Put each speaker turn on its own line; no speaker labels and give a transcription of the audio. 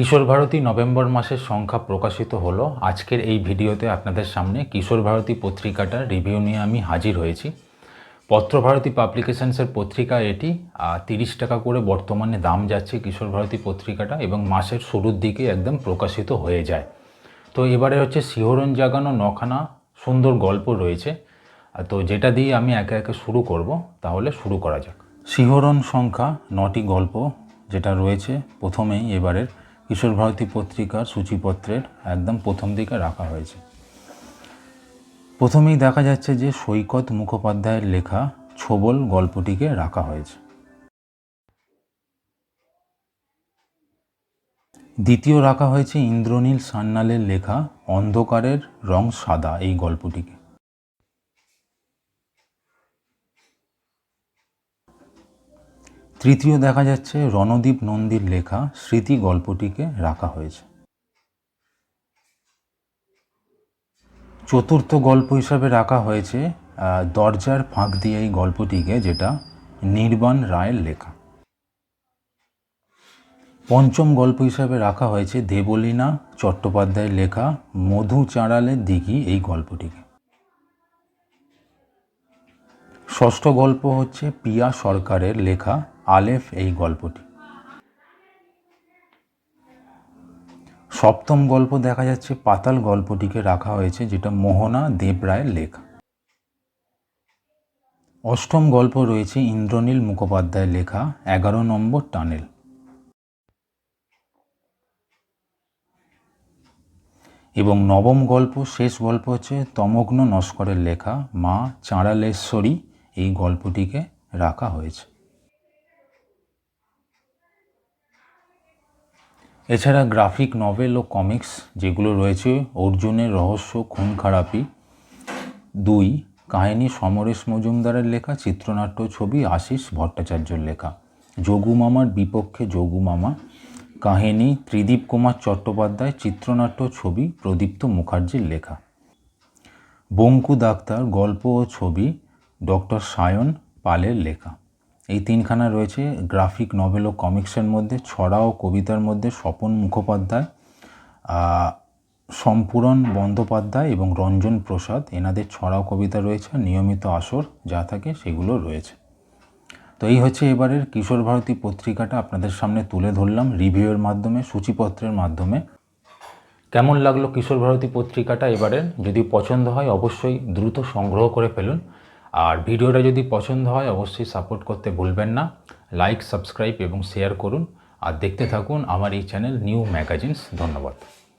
কিশোর Bharati November মাসের সংখ্যা প্রকাশিত হলো। আজকের এই ভিডিওতে আপনাদের সামনে কিশোর ভারতী পত্রিকাটার রিভিউ নিয়ে আমি হাজির হয়েছি। পত্রভারতী পাবলিকেশনসের পত্রিকা এটি। তিরিশ টাকা করে বর্তমানে দাম যাচ্ছে কিশোর ভারতী পত্রিকাটা এবং মাসের শুরুর দিকে একদম প্রকাশিত হয়ে যায়। তো এবারে হচ্ছে শিহরণ জাগানো নখানা সুন্দর গল্প রয়েছে। তো যেটা দিয়ে আমি একে একে শুরু করব, তাহলে শুরু করা যাক। শিহরণ সংখ্যা নটি গল্প যেটা রয়েছে প্রথমেই এবারের। কিশোর ভারতী পত্রিকার সূচিপত্রের একদম প্রথম দিকে রাখা হয়েছে। প্রথমেই দেখা যাচ্ছে যে সৈকত মুখোপাধ্যায়ের লেখা ছোবল গল্পটিকে রাখা হয়েছে। দ্বিতীয় রাখা হয়েছে ইন্দ্রনীল সান্যালের লেখা অন্ধকারের রং সাদা এই গল্পটিকে। তৃতীয় দেখা যাচ্ছে রণদীপ নন্দীর লেখা, স্মৃতি গল্পটিকে রাখা হয়েছে। চতুর্থ গল্প হিসাবে রাখা হয়েছে দরজার ফাঁক দিয়ে এই গল্পটিকে, যেটা নির্বাণ রায়ের লেখা। পঞ্চম গল্প হিসাবে রাখা হয়েছে দেবলীনা চট্টোপাধ্যায়ের লেখা, মধু চাঁড়ালের দিঘি, এই গল্পটিকে। ষষ্ঠ গল্প হচ্ছে পিয়া সরকারের লেখা আলেফ এই গল্পটি। সপ্তম গল্প দেখা যাচ্ছে, পাতাল গল্পটিকে রাখা হয়েছে, যেটা মোহনা দেবরায়ের লেখা। অষ্টম গল্প রয়েছে ইন্দ্রনীল মুখোপাধ্যায়ের লেখা, এগারো নম্বর টানেল। এবং নবম গল্প, শেষ গল্প হচ্ছে তমগ্ন নস্করের লেখা, মা চাঁড়ালেশ্বরী এই গল্পটিকে রাখা হয়েছে। এছাড়া গ্রাফিক নভেল ও কমিক্স যেগুলো রয়েছে, অর্জুনের রহস্য, খুন খারাপি। দুই, কাহিনী সমরেশ মজুমদারের লেখা, চিত্রনাট্য ছবি আশিস ভট্টাচার্যর লেখা। যোগু মামার বিপক্ষে যোগু মামা। কাহিনী, ত্রিদীপ কুমার চট্টোপাধ্যায়, চিত্রনাট্য ছবি, প্রদীপ্ত মুখার্জির লেখা। বঙ্কু ডাক্তার গল্প ও ছবি, ডক্টর সায়ন পালের লেখা। এই তিনখানা রয়েছে গ্রাফিক নভেল ও কমিক্সের মধ্যে, ছড়া ও কবিতার মধ্যে স্বপন মুখোপাধ্যায় সম্পূরণ বন্দ্যোপাধ্যায় এবং রঞ্জন প্রসাদ। এনাদের ছড়া কবিতা রয়েছে, নিয়মিত আসর যা থাকে সেগুলো রয়েছে। তো এই হচ্ছে এবারের কিশোর ভারতী পত্রিকাটা আপনাদের সামনে তুলে ধরলাম রিভিউয়ের মাধ্যমে, সূচিপত্রের মাধ্যমে। কেমন লাগল কিশোর ভারতী পত্রিকাটা এবারের? যদি পছন্দ হয় অবশ্যই দ্রুত সংগ্রহ করে ফেলুন। আর ভিডিওটা যদি পছন্দ হয়, অবশ্যই সাপোর্ট করতে ভুলবেন না। লাইক সাবস্ক্রাইব এবং শেয়ার করুন। আর দেখতে থাকুন আমার এই চ্যানেল নিউ ম্যাগাজিনস ধন্যবাদ।